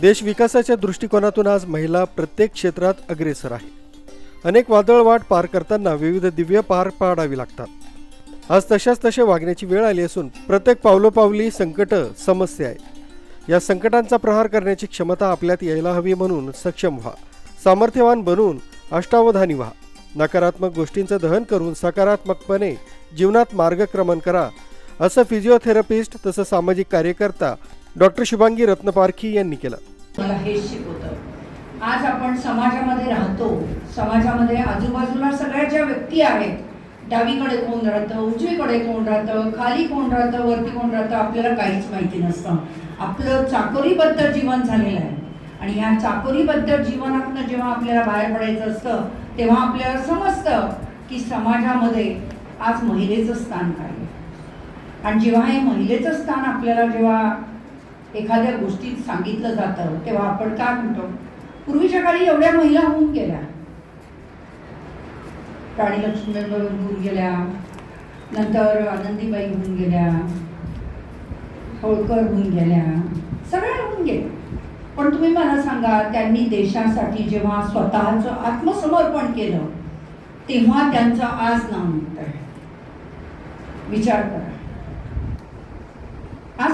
देश विकासाच्या दृष्टिकोनातून आज महिला प्रत्येक क्षेत्रात अग्रेसर आहे. अनेक वादळवाट पार करताना विविध दिव्य पार पाडावी लागतात. आज तशाच तसे वागण्याची वेळ आली असून प्रत्येक पावलोपावली संकट समस्या आहे. या संकटांचा प्रहार करण्याची क्षमता आपल्यात यायला हवी म्हणून सक्षम व्हा. सामर्थ्यवान बनून अष्टावधानी व्हा. नकारात्मक गोष्टींचं दहन करून सकारात्मकपणे जीवनात मार्गक्रमण करा. असं फिजिओथेरपिस्ट तसं सामाजिक कार्यकर्ता डॉक्टर शुभांगी रत्नपारखी यांनी केलं. मला हेच शिकवतं. आज आपण समाजामध्ये राहतो. समाजामध्ये आजूबाजूला सगळ्या ज्या व्यक्ती आहेत डावीकडे कोण राहतं उजवीकडे कोण राहतं खाली कोण राहतं वरती कोण राहतं आपल्याला काहीच माहिती नसतं. आपलं चाकोरीबद्दल जीवन झालेलं आहे. आणि ह्या चाकोरीबद्दल जीवनातनं जेव्हा आपल्याला बाहेर पडायचं असतं तेव्हा आपल्याला समजतं की समाजामध्ये आज महिलेचं स्थान काय आहे. आणि जेव्हा हे महिलेचं स्थान आपल्याला जेव्हा एखाद्या गोष्टीत सांगितलं जातं तेव्हा आपण काय म्हणतो? पूर्वीच्या काळी एवढ्या महिला होऊन गेल्या. राणी लक्ष्मीबाई होऊन गेल्या. नंतर आनंदीबाई होऊन गेल्या. होळकर होऊन गेल्या. सगळ्या होऊन गेल्या. पण तुम्ही मला सांगा त्यांनी देशासाठी जेव्हा स्वतःचं आत्मसमर्पण केलं तेव्हा त्यांचं आज नाव निघत विचार करा.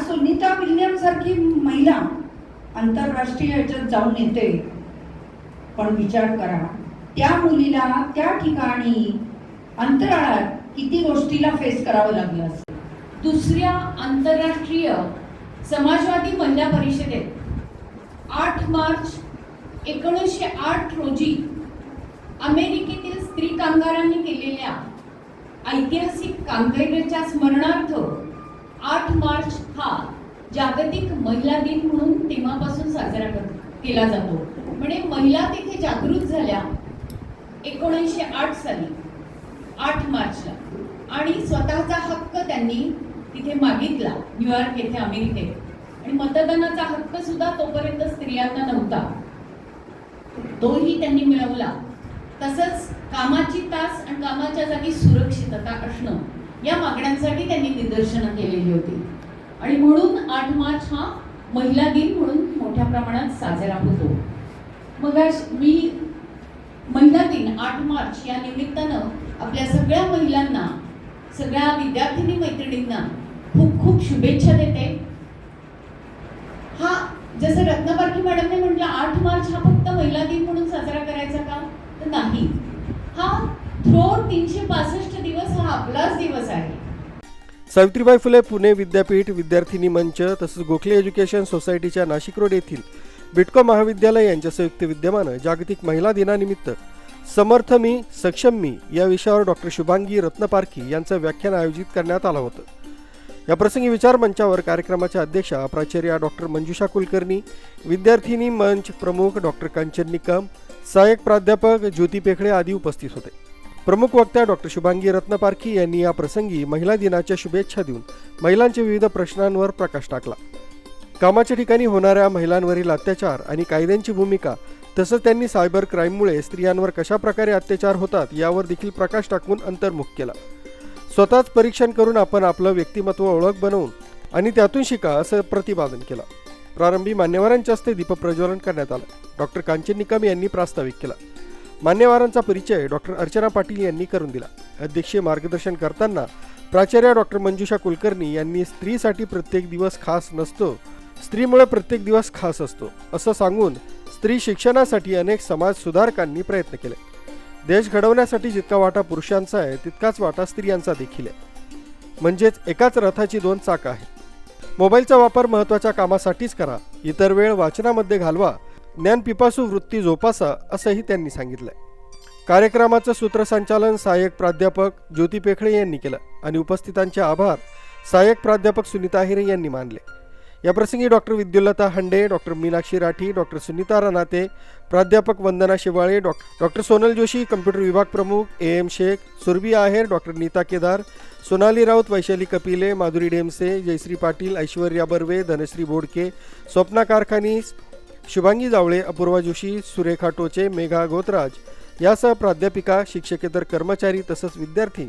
सुनीता विल्यम सारखी महिला आंतरराष्ट्रीय ह्याच्यात जाऊन येते. पण विचार करा त्या मुलीला त्या ठिकाणी अंतराळात किती गोष्टीला फेस करावं लागलं असेल? दुसऱ्या आंतरराष्ट्रीय समाजवादी महिला परिषदेत आठ मार्च एकोणीसशे आठ रोजी अमेरिकेतील स्त्री कामगारांनी केलेल्या ऐतिहासिक कामगिरीच्या स्मरणार्थ आठ मार्च हा जागतिक महिला दिन म्हणून तेव्हापासून साजरा कर केला जातो. म्हणजे महिला तिथे जागृत झाल्या एकोणीसशे आठ साली आठ मार्चला. आणि स्वतःचा हक्क त्यांनी तिथे मागितला न्यूयॉर्क येथे अमेरिकेत. आणि मतदानाचा हक्क सुद्धा तोपर्यंत स्त्रियांना नव्हता. तोही त्यांनी मिळवला. तसंच कामाची तास आणि कामाच्या जागी सुरक्षितता असणं या मागण्यांसाठी त्यांनी निदर्शनं केलेली होती. आणि म्हणून आठ मार्च हा महिला दिन म्हणून मोठ्या प्रमाणात साजरा होतो. मग मी महिला दिन आठ मार्च या निमित्तानं आपल्या सगळ्या महिलांना सगळ्या विद्यार्थिनी मैत्रिणींना खूप खूप शुभेच्छा देते. हा जसं रत्नपारखी मॅडमने म्हटलं आठ मार्च हा फक्त महिला दिन म्हणून साजरा करायचा का तर नाही हा थ्रो तीनशे पासष्ट दिवस हा आपलाच दिवस आहे सावित्रीबाई फुले पुणे विद्यापीठ विद्यार्थिनी मंच तसंच गोखले एज्युकेशन सोसायटीच्या नाशिक रोड येथील बिटको महाविद्यालय यांच्या संयुक्त विद्यमानं जागतिक महिला दिनानिमित्त समर्थ मी सक्षम मी या विषयावर डॉक्टर शुभांगी रत्नपारखी यांचं व्याख्यान आयोजित करण्यात आलं होतं. या प्रसंगी विचार मंचावर कार्यक्रमाच्या अध्यक्षा प्राचार्या डॉक्टर मंजुषा कुलकर्णी विद्यार्थिनी मंच प्रमुख डॉक्टर कांचन निकम सहाय्यक प्राध्यापक ज्योती पेखळे आदी उपस्थित होते. प्रमुख वक्त्या डॉक्टर शुभांगी रत्नपारखी यांनी या प्रसंगी महिला दिनाच्या शुभेच्छा देऊन महिलांच्या विविध प्रश्नांवर प्रकाश टाकला. कामाच्या ठिकाणी होणाऱ्या महिलांवरील अत्याचार आणि कायद्यांची भूमिका तसंच त्यांनी सायबर क्राईममुळे स्त्रियांवर कशा प्रकारे अत्याचार होतात यावर देखील प्रकाश टाकून अंतर्मुख केला. स्वतःच परीक्षण करून आपण आपलं व्यक्तिमत्व ओळख बनवून आणि त्यातून शिका असं प्रतिपादन केलं. प्रारंभी मान्यवरांच्या हस्ते दीपप्रज्वलन करण्यात आलं. डॉक्टर कांचन निकम यांनी प्रास्ताविक केला. मान्यवरांचा परिचय डॉक्टर अर्चना पाटील यांनी करून दिला. अध्यक्षीय मार्गदर्शन करताना प्राचार्य डॉक्टर मंजुषा कुलकर्णी यांनी स्त्रीसाठी प्रत्येक दिवस खास नसतो स्त्रीमुळे प्रत्येक दिवस खास असतो असं सांगून स्त्री शिक्षणासाठी अनेक समाज सुधारकांनी प्रयत्न केले. देश घडवण्यासाठी जितका वाटा पुरुषांचा आहे तितकाच वाटा स्त्रियांचा देखील आहे. म्हणजेच एकाच रथाची दोन चाकं आहे मोबाईलचा वापर महत्त्वाच्या कामासाठीच करा इतर वेळ वाचनामध्ये घालवा ज्ञानपिपासू वृत्ती जोपासा असंही त्यांनी सांगितलंय. कार्यक्रमाचं सूत्रसंचालन सहाय्यक प्राध्यापक ज्योती पेखळे यांनी केलं आणि उपस्थितांचे आभार सहाय्यक प्राध्यापक सुनीता हिरे यांनी मानले. याप्रसंगी doctor Vidyullata Hande doctor Meenakshi Rathi doctor Sunita Ranate प्राध्यापक वंदना शिवाळे डॉ डॉक्टर सोनल जोशी कम्प्युटर विभाग प्रमुख A M Shaikh Surbhi Aher doctor Neeta Kedar Sonali Raut Vaishali Kapile Madhuri Demse Jayashree Patil Aishwarya Barve Dhanashree Bodke Swapna Karkhanis Shubhangi Jawale Apurva Joshi Surekha Toche Megha Gotraj यासह प्राध्यापिका शिक्षकेतर कर्मचारी तसंच विद्यार्थी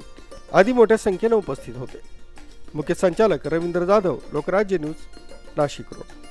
आदी मोठ्या संख्येनं उपस्थित होते. मुख्य संचालक रवींद्र जाधव लोकराज्य न्यूज नाशिक रोड